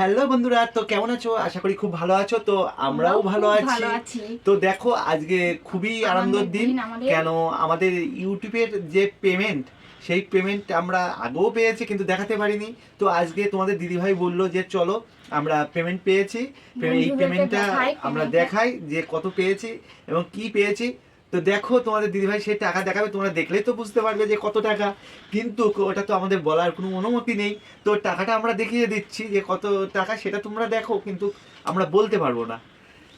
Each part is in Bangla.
হ্যালো বন্ধুরা তো কেমন আছো? আশা করি খুব ভালো আছো তো আমরাও ভালো আছি। তো দেখো আজকে খুবই আনন্দের দিন কেন আমাদের ইউটিউবের যে পেমেন্ট সেই পেমেন্ট আমরা আগেও পেয়েছি কিন্তু দেখাতে পারিনি। তো আজকে তোমাদের দিদিভাই বলল যে চলো আমরা পেমেন্ট পেয়েছি। এই পেমেন্টটা আমরা দেখাই যে কত পেয়েছি এবং কি পেয়েছি। তো দেখো তোমাদের দিদিভাই সেই টাকা দেখাবে, তোমরা দেখলেই তো বুঝতে পারবে যে কত টাকা। কিন্তু ওটা তো আমাদের বলার কোনো অনুমতি নেই। তো টাকাটা আমরা দেখিয়ে দিচ্ছি যে কত টাকা, সেটা তোমরা দেখো, কিন্তু আমরা বলতে পারব না।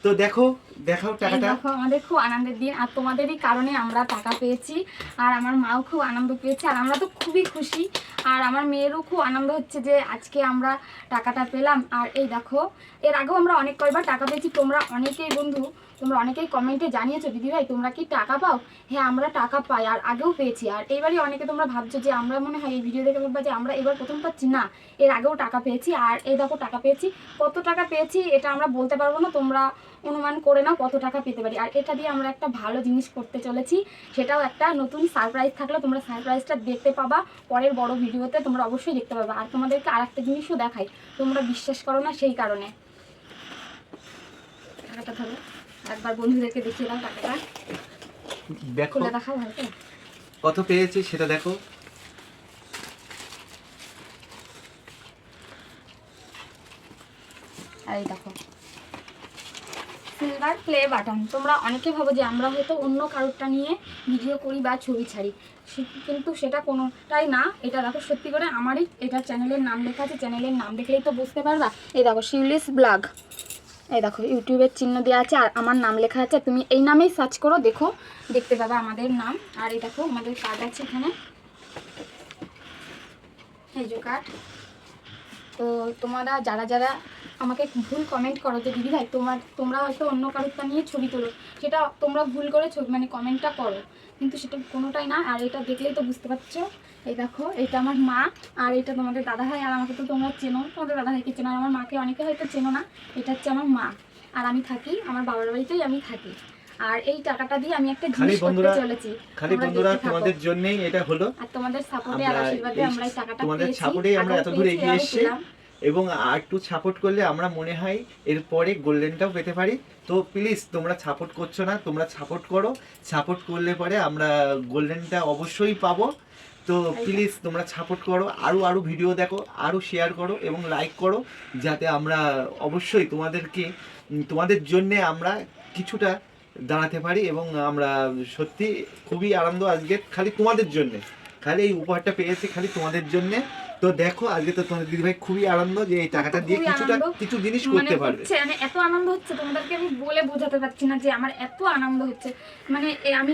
তো দেখো দেখাও টাকাটা। দেখো আমাদের খুব আনন্দের দিন। আর তোমাদেরই কারণে আমরা টাকা পেয়েছি। আর আমার মাও খুব আনন্দ পেয়েছে। আর আমরা তো খুবই খুশি। আর আমার মেয়েরও খুব আনন্দ হচ্ছে যে আজকে আমরা টাকাটা পেলাম। আর এই দেখো এর আগেও আমরা অনেক কয়বার টাকা পেয়েছি। তোমরা অনেকেই বন্ধু তোমরা অনেকেই কমেন্টে জানিয়েছো দিদিভাই তোমরা কি টাকা পাও? হ্যাঁ আমরা টাকা পাই আর আগেও পেয়েছি। আর এইবারই অনেকে তোমরা ভাবছ যে আমরা মনে হয় এই ভিডিও দেখে ভাববা যে আমরা এবার প্রথম পাচ্ছি। না এর আগেও টাকা পেয়েছি। আর এই দেখো টাকা পেয়েছি। কত টাকা পেয়েছি এটা আমরা বলতে পারব না। তোমরা অনুমান করে নাও কত টাকা পেতে পারি। আর এটা দিয়ে আমরা একটা ভালো জিনিস করতে চলেছি সেটাও একটা নতুন সারপ্রাইজ থাকলে তোমরা সারপ্রাইজটা দেখতে পাবা পরের বড় ভিডিওতে তোমরা অবশ্যই দেখতে পাবে। আর তোমাদেরকে আর একটা জিনিসও দেখাই তোমরা বিশ্বাস করো না সেই কারণে। টাকাটা ধরো একবার বন্ধুদেরকে দেখিয়ে দাও টাকাটা। দেখো। দেখাও ভালো কত পেয়েছি সেটা দেখো। এই দেখো। Silver play button. তোমরা অনেকে ভাবো যে আমরা হয়তো অন্য কারোরটা নিয়ে ভিডিও করি বা ছবি ছাড়ি। কিন্তু সেটা কোনোটাই না। এটা দেখো সত্যি করে আমারই এটা চ্যানেলের নাম লেখা আছে। চ্যানেলের নাম দেখলেই তো বুঝতে পারবা। এই দেখো শিউলিস ব্লগ। এই দেখো ইউটিউবের চিহ্ন দেওয়া আছে আর আমার নাম লেখা আছে। তুমি এই নামেই সার্চ করো, দেখো, দেখতে পাবে আমাদের নাম। আর এই দেখো আমাদের কার্ড আছে এখানে। এই যে কার্ড তো তোমরা যারা যারা আমাকে ভুল কমেন্ট করো যে দিদি ভাই তোমার তোমরা হয়তো অন্য কারোরটা নিয়ে ছবি তোলো। সেটা তোমরা ভুল করে ছবি মানে কমেন্টটা করো। কিন্তু সেটা কোনোটাই না। আর এটা দেখলেই তো বুঝতে পারছ। এই দেখো এটা আমার মা আর এটা তোমাদের দাদা ভাই আর আমাকে তো তোমরা চেনো। তোমাদের দাদা ভাইকে চেনো আর আমার মাকে অনেকে হয়তো চেনো না। এটা হচ্ছে আমার মা। আর আমি থাকি আমার বাবার বাড়িতেই আমি থাকি। আর এই টাকাটা দিয়ে আমি একটা জিনিস করতে চলেছি। খালি বন্ধুরা তোমাদের জন্যই এটা হলো। আর তোমাদের সাপোর্টে আর আশীর্বাদে আমরা এই টাকাটা পেয়েছি। তোমাদের সাপোর্টেই আমরা এত দূর এগিয়ে এসেছি। এবং আর একটু সাপোর্ট করলে আমরা মনে হয় এরপরে গোল্ডেনটাও পেতে পারি। তো প্লিজ তোমরা সাপোর্ট করছ না তোমরা সাপোর্ট করো। সাপোর্ট করলে পরে আমরা গোল্ডেনটা অবশ্যই পাবো। তো প্লিজ তোমরা সাপোর্ট করো আরও আরও ভিডিও দেখো আরও শেয়ার করো এবং লাইক করো যাতে আমরা অবশ্যই তোমাদেরকে তোমাদের জন্যে আমরা কিছুটা দাঁড়াতে পারি এবং আমরা সত্যি খুবই আনন্দ আজকে খালি তোমাদের জন্যে। খালি এই উপহারটা পেয়েছি খালি তোমাদের জন্যে। তো দেখো আজকে তো তোমাদের দিদিভাই খুবই আনন্দ যে এই টাকাটা দিয়ে খুবই কিছুটা কিছু জিনিস মানে করতে পারবে। হচ্ছে মানে এত আনন্দ হচ্ছে তোমাদেরকে আমি বলে বোঝাতে পারছি না যে আমার এত আনন্দ হচ্ছে। মানে আমি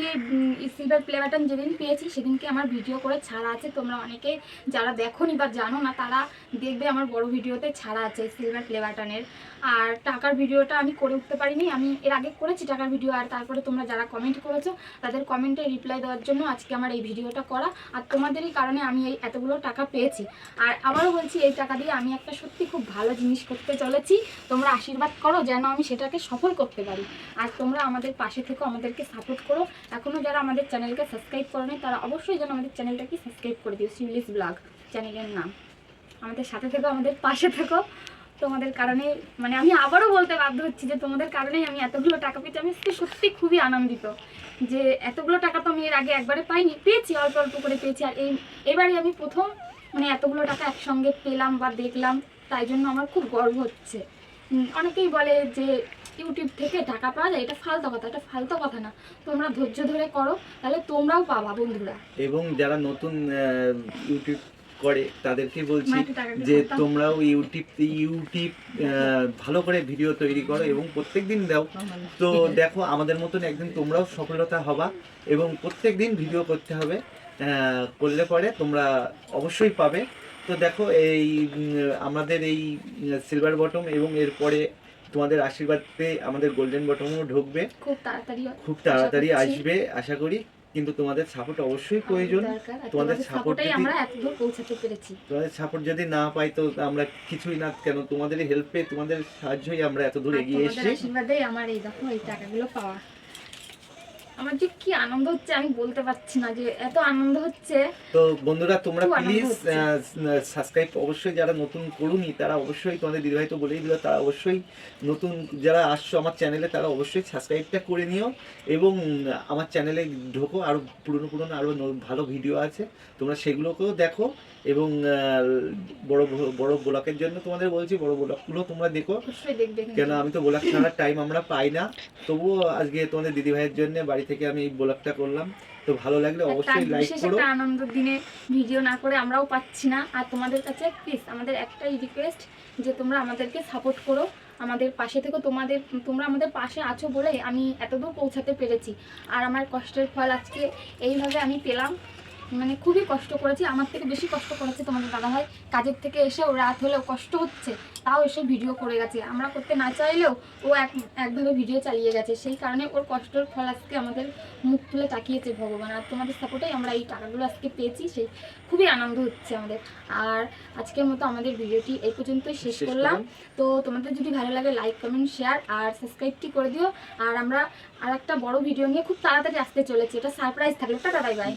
এই সিলভার প্লে বাটন যেদিন পেয়েছি সেদিনকে আমার ভিডিও করে ছাড়া আছে। তোমরা অনেকে যারা দেখোনি বা জানো না তারা দেখবে আমার বড় ভিডিওতে ছাড়া আছে সিলভার প্লে বাটনের আর টাকার ভিডিওটা আমি করে উঠতে পারিনি আমি এর আগে করেছি টাকার ভিডিও আর তারপরে তোমরা যারা কমেন্ট করেছ তাদের কমেন্টে রিপ্লাই দেওয়ার জন্য আজকে আমার এই ভিডিওটা করা। আর তোমাদেরই কারণে আমি এই এতগুলো টাকা পেয়েছি। আর আবারও বলছি, এই টাকা দিয়ে আমি একটা সত্যি খুব ভালো জিনিস করতে চলেছি। তোমরা আশীর্বাদ করো যেন আমি সেটাকে সফল করতে পারি। আর তোমরা আমাদের পাশে থেকো, আমাদেরকে সাপোর্ট করো। এখনও যারা আমাদের চ্যানেলকে সাবস্ক্রাইব করো তারা অবশ্যই যেন আমাদের চ্যানেলটাকে সাবস্ক্রাইব করে দিও সিউলিস ব্লগ চ্যানেলের নাম। আমাদের সাথে থেকো, আমাদের পাশে থেকো। তোমাদের কারণে মানে আমি আবারও বলতে বাধ্য হচ্ছি যে তোমাদের কারণেই আমি এতগুলো টাকা পেয়েছি। আমি সত্যি খুবই আনন্দিত যে এতগুলো টাকা তো আমি এর আগে একবারে পাইনি, পেয়েছি, অল্প অল্প করে পেয়েছি। আর এই এবারে আমি প্রথম মানে এতগুলো টাকা একসঙ্গে পেলাম বা দেখলাম তাই জন্য আমার খুব গর্ব হচ্ছে। অনেকেই বলে যে ইউটিউব থেকে টাকা পাওয়া যায় এটা ফালতু কথা এটা ফালতু কথা না। তোমরা ধৈর্য ধরে করো তাহলে তোমরাও পাবা বন্ধুরা। এবং যারা নতুন ইউটিউব করে তাদেরকে বলছি যে তোমরাও ইউটিউব ইউটিউব ভালো করে ভিডিও তৈরি করো এবং প্রত্যেকদিন দাও। তো দেখো আমাদের মতন একদিন তোমরাও সফলতা হবা এবং প্রত্যেক দিন ভিডিও করতে হবে। করলে পরে তোমরা অবশ্যই পাবে। তো দেখো এই আমাদের এই সিলভার বটম এবং এরপরে তোমাদের আশীর্বাদে আমাদের গোল্ডেন বটমও ঢুকবে। খুব তাড়াতাড়ি খুব তাড়াতাড়ি আসবে আশা করি। কিন্তু তোমাদের সাপোর্ট অবশ্যই প্রয়োজন। তোমাদের সাপোর্ট যদি- আমরা এতদূর পৌঁছাতে পেরেছি। তোমাদের সাপোর্ট যদি না পাই তো আমরা কিছুই না কেন তোমাদের হেল্পে তোমাদের সাহায্যই আমরা এত দূর এগিয়ে এসেছি। আশীর্বাদেই আমার এই দেখো এই টাকাগুলো পাওয়া। আমার যে কি আনন্দ হচ্ছে আমি বলতে পারছি না যে এত আনন্দ হচ্ছে। তো বন্ধুরা তোমরা প্লিজ সাবস্ক্রাইব অবশ্যই যারা নতুন করুনি তারা অবশ্যই তোমাদের দিদিভাই তো বলেই দিল তারা অবশ্যই নতুন যারা আসছো আমার চ্যানেলে তারা অবশ্যই সাবস্ক্রাইবটা করে নিও এবং আমার চ্যানেলে ঢোকো আরও পুরনো পুরনো আরও ভালো ভিডিও আছে। তোমরা সেগুলোকেও দেখো এবং বড় বড় ব্লকের জন্য তোমাদের বলছি বড় ব্লকগুলো তোমরা দেখো। কেন আমি তো ব্লগ ছাড়ার টাইম আমরা পাই না। তবুও আজকে তোমাদের দিদি ভাইয়ের জন্য বাড়ি থেকে আমি এই ব্লগটা করলাম। তো ভালো লাগলে অবশ্যই লাইক করো একটা আনন্দ দিনে ভিডিও না করে আমরাও পাচ্ছি না। আর তোমাদের কাছে প্লিজ আমাদের একটাই রিকোয়েস্ট যে তোমরা আমাদেরকে সাপোর্ট করো। আমাদের পাশে থেকে। তোমাদের তোমরা আমাদের পাশে আছো বলে আমি এতদূর পৌঁছাতে পেরেছি। আর আমার কষ্টের ফল আজকে এইভাবে আমি পেলাম। মানে খুবই কষ্ট করেছি। আমার থেকে বেশি কষ্ট করেছে তোমাদের দাদাভাই। কাজের থেকে এসেও রাত হলেও কষ্ট হচ্ছে তাও এসে ভিডিও করে গেছে। আমরা করতে না চাইলেও ও এক একভাবে ভিডিও চালিয়ে গেছে। সেই কারণে ওর কষ্টের ফল আজকে আমাদের মুখ তুলে তাকিয়েছে ভগবান। আর তোমাদের সাপোর্টেই আমরা এই টাকাগুলো আজকে পেয়েছি সেই খুবই আনন্দ হচ্ছে আমাদের। আর আজকের মতো আমাদের ভিডিওটি এই পর্যন্তই শেষ করলাম। তো তোমাদের যদি ভালো লাগে লাইক কমেন্ট শেয়ার আর সাবস্ক্রাইবটি করে দিও। আর আমরা আর একটা বড় ভিডিও নিয়ে খুব তাড়াতাড়ি আসতে চলেছি। এটা সারপ্রাইজ থাকল। Tata bye bye